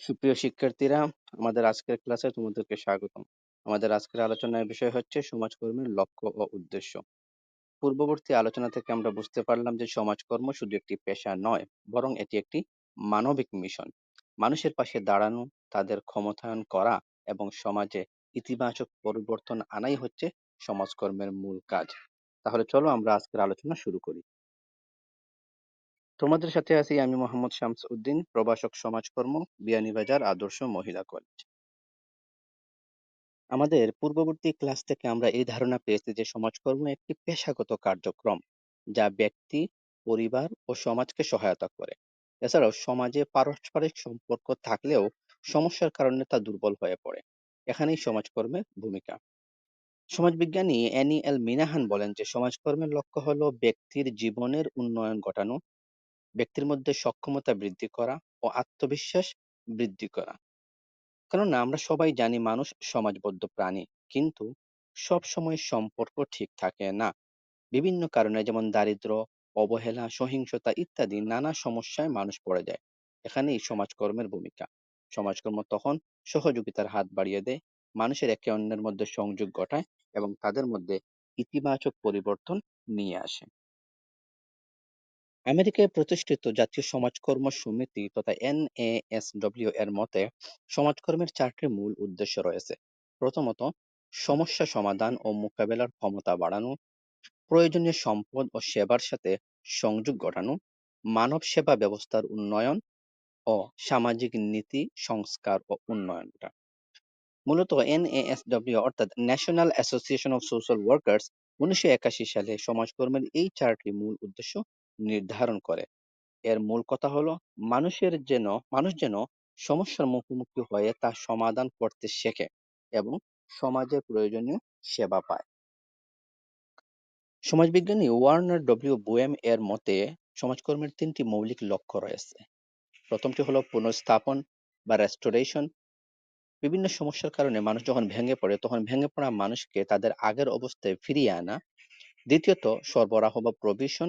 সুপ্রিয় শিক্ষার্থীরা, আমাদের আজকের ক্লাসে তোমাদেরকে স্বাগতম। আমাদের আজকের আলোচনার বিষয় হচ্ছে সমাজকর্মের লক্ষ্য ও উদ্দেশ্য। পূর্ববর্তী আলোচনা থেকে আমরা বুঝতে পারলাম যে সমাজকর্ম শুধু একটি পেশা নয়, বরং এটি একটি মানবিক মিশন। মানুষের পাশে দাঁড়ানো, তাদের ক্ষমতায়ন করা এবং সমাজে ইতিবাচক পরিবর্তন আনাই হচ্ছে সমাজকর্মের মূল কাজ। তাহলে চলো আমরা আজকের আলোচনা শুরু করি। তোমাদের সাথে আছি আমি মোহাম্মদ শামস উদ্দিন প্রভাষক সমাজকর্ম বিয়ানীবাজার আদর্শ মহিলা কলেজ। আমাদের পূর্ববর্তী ক্লাস থেকে আমরা এই ধারণা পেয়েছি যে সমাজকর্ম একটি পেশাগত কার্যক্রম যা ব্যক্তি, পরিবার ও সমাজকে সহায়তা করে। এছাড়াও সমাজে পারস্পরিক সম্পর্ক থাকলেও সমস্যার কারণে তা দুর্বল হয়ে পড়ে। এখানেই সমাজকর্মের ভূমিকা। সমাজবিজ্ঞানী অ্যানি এল মিনাহান বলেন যে সমাজকর্মের লক্ষ্য হলো ব্যক্তির জীবনের উন্নয়ন ঘটানো ব্যক্তির মধ্যে সক্ষমতা বৃদ্ধি করা ও আত্মবিশ্বাস বৃদ্ধি করা। কেননা আমরা সবাই জানি মানুষ সমাজবদ্ধ প্রাণী, কিন্তু সব সময় সম্পর্ক ঠিক থাকে না। বিভিন্ন কারণে যেমন দারিদ্র, অবহেলা, সহিংসতা ইত্যাদি নানা সমস্যায় মানুষ পড়ে যায়। এখানেই সমাজকর্মের ভূমিকা। সমাজকর্ম তখন সহযোগিতার হাত বাড়িয়ে দেয়, মানুষের একে অন্যের মধ্যে সংযোগ ঘটায় এবং তাদের মধ্যে ইতিবাচক পরিবর্তন নিয়ে আসে। আমেরিকায় প্রতিষ্ঠিত জাতীয় সমাজকর্ম সমিতি তথা এনএএসডব্লিউ এর মতে, সমাজকর্মের চারটি মূল উদ্দেশ্য রয়েছে। প্রথমত, সমস্যা সমাধান ও মোকাবেলার ক্ষমতা বাড়ানো, প্রয়োজনীয় সম্পদ ও সেবার সাথে সংযোগ ঘটানো মানব সেবা ব্যবস্থার উন্নয়ন ও সামাজিক নীতি, সংস্কার ও উন্নয়নটা। মূলত এনএএসডব্লিউ অর্থাৎ national association of social workers উনিশশো একাশি সালে সমাজকর্মের এই চারটি মূল উদ্দেশ্য নির্ধারণ করে। এর মূল কথা হলো, মানুষের যেন, মানুষ যেন সমস্যার মুখোমুখি হয়ে তা সমাধান করতে শেখে এবং সমাজের প্রয়োজনীয় সেবা পায়। সমাজবিজ্ঞানী ওয়ার্নার ডব্লিউ বুয়েম এর মতে, সমাজকর্মের তিনটি মৌলিক লক্ষ্য রয়েছে। প্রথমটি হলো পুনঃস্থাপন বা রেস্টোরেশন বিভিন্ন সমস্যার কারণে মানুষ যখন ভেঙে পড়ে, তখন ভেঙে পড়া মানুষকে তাদের আগের অবস্থায় ফিরিয়ে আনা। দ্বিতীয়ত, সরবরাহ বা প্রভিশন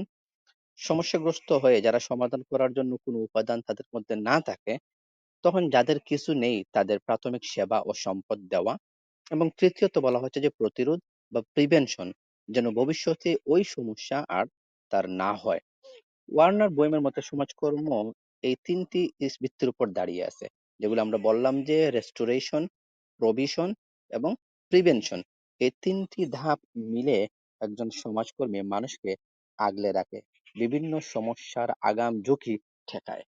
সমস্যাগ্রস্ত হয়ে যারা সমাধান করার জন্য কোনো উপাদান তাদের মধ্যে না থাকে, তখন যাদের কিছু নেই তাদের প্রাথমিক সেবা ও সম্পদ দেওয়া এবং তৃতীয়ত বলা হচ্ছে যে প্রতিরোধ বা প্রিভেনশন যেন ভবিষ্যতে ওই সমস্যা আর তার না হয়। ওয়ার্নার বইমের মতে সমাজকর্ম এই তিনটি ভিত্তির উপর দাঁড়িয়ে আছে, যেগুলো আমরা বললাম যে রেস্টোরেশন প্রভিশন এবং প্রিভেনশন এই তিনটি ধাপ মিলে একজন সমাজকর্মী মানুষকে আগলে রাখে। বিভিন্ন সমস্যার আগাম ঝুঁকি ঠেকায়।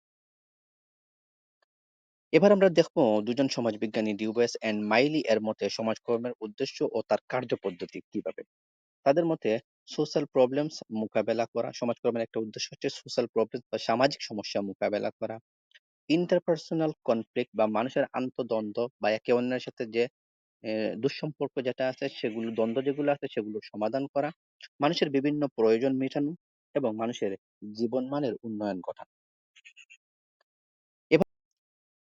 এবার আমরা দেখব দুজন সমাজবিজ্ঞানী ডিউবেস এন্ড মাইলি এর মতে সমাজকর্মের উদ্দেশ্য ও তার কার্যপদ্ধতি কীভাবে? তাদের মতে সোশ্যাল প্রবলেমস মোকাবেলা করা, সমাজকর্মের একটা উদ্দেশ্য হচ্ছে সোশ্যাল প্রবলেম বা সামাজিক সমস্যা মোকাবেলা করা। ইন্টারপার্সোনাল কনফ্লিক্ট বা মানুষের আন্তদ্বন্দ্ব বা একে অন্যের সাথে যে দুঃসম্পর্ক যেটা আছে সেগুলো, দ্বন্দ্ব যেগুলো আছে সেগুলো সমাধান করা, মানুষের বিভিন্ন প্রয়োজন মেটানো এবং মানুষের জীবনমানের উন্নয়ন ঘটানো। এবার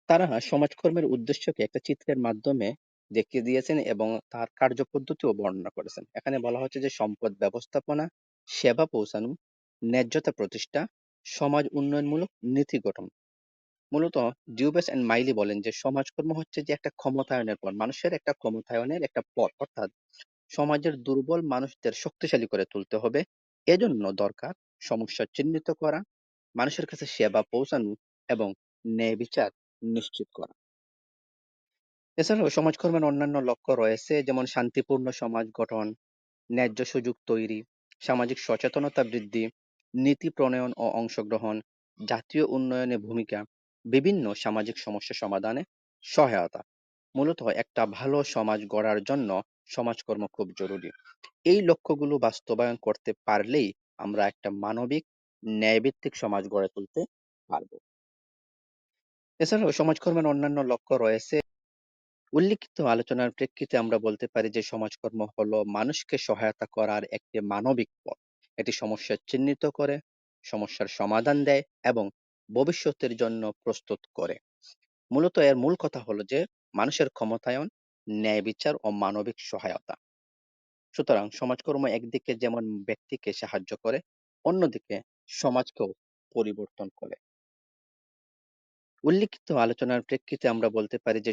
তারা সমাজকর্মের উদ্দেশ্যকে একটা চিত্রের মাধ্যমে দেখিয়ে দিয়েছেন এবং তার কার্যপদ্ধতিও বর্ণনা করেছেন। এখানে বলা হচ্ছে যে সম্পদ ব্যবস্থাপনা, সেবা পৌঁছানো, ন্যায্যতা প্রতিষ্ঠা, সমাজ উন্নয়নমূলক নীতি গঠন। মূলত ডিউবেস এন্ড মাইলি বলেন যে সমাজকর্ম হচ্ছে যে একটা ক্ষমতায়নের পথ, মানুষের একটা ক্ষমতায়নের একটা পথ। অর্থাৎ সমাজের দুর্বল মানুষদের শক্তিশালী করে তুলতে হবে। এজন্য দরকার সমস্যা চিহ্নিত করা, মানুষের কাছে সেবা পৌঁছানো এবং ন্যায় বিচার নিশ্চিত করা। এছাড়াও সমাজকর্মের অন্যান্য লক্ষ্য রয়েছে, যেমন শান্তিপূর্ণ সমাজ গঠন, ন্যায্য সুযোগ তৈরি, সামাজিক সচেতনতা বৃদ্ধি, নীতি প্রণয়ন ও অংশগ্রহণ, জাতীয় উন্নয়নে ভূমিকা, বিভিন্ন সামাজিক সমস্যা সমাধানে সহায়তা। মূলত একটা ভালো সমাজ গড়ার জন্য সমাজকর্ম খুব জরুরি। এই লক্ষ্যগুলো বাস্তবায়ন করতে পারলেই আমরা একটা মানবিক ন্যায়ভিত্তিক সমাজ গড়ে তুলতে পারব। এছাড়াও সমাজকর্মের অন্যান্য লক্ষ্য রয়েছে। উল্লিখিত আলোচনার প্রেক্ষিতে আমরা বলতে পারি যে, সমাজকর্ম হলো মানুষকে সহায়তা করার একটি মানবিক পথ। এটি সমস্যা চিহ্নিত করে, সমস্যার সমাধান দেয় এবং ভবিষ্যতের জন্য প্রস্তুত করে। মূলত এর মূল কথা হলো যে, মানুষের ক্ষমতায়ন ন্যায় বিচার ও মানবিক সহায়তা। সুতরাং সমাজকর্ম একদিকে যেমন ব্যক্তিকে সাহায্য করে, অন্যদিকে সমাজকেও পরিবর্তন করে। উল্লিখিত আলোচনার প্রেক্ষিতে আমরা বলতে পারি যে,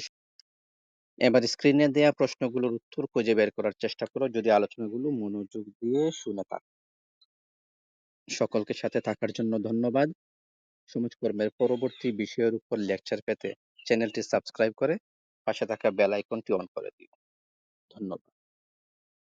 এবার স্ক্রিনে দেয়া প্রশ্নগুলোর উত্তর খুঁজে বের করার চেষ্টা করো যদি আলোচনাগুলো মনোযোগ দিয়ে শুনে থাকো। সকলকে সাথে থাকার জন্য ধন্যবাদ। সমাজকর্মের পরবর্তী বিষয়ের উপর লেকচার পেতে চ্যানেলটি সাবস্ক্রাইব করে পাশে থাকা বেল আইকনটি অন করে দিও। ধন্যবাদ।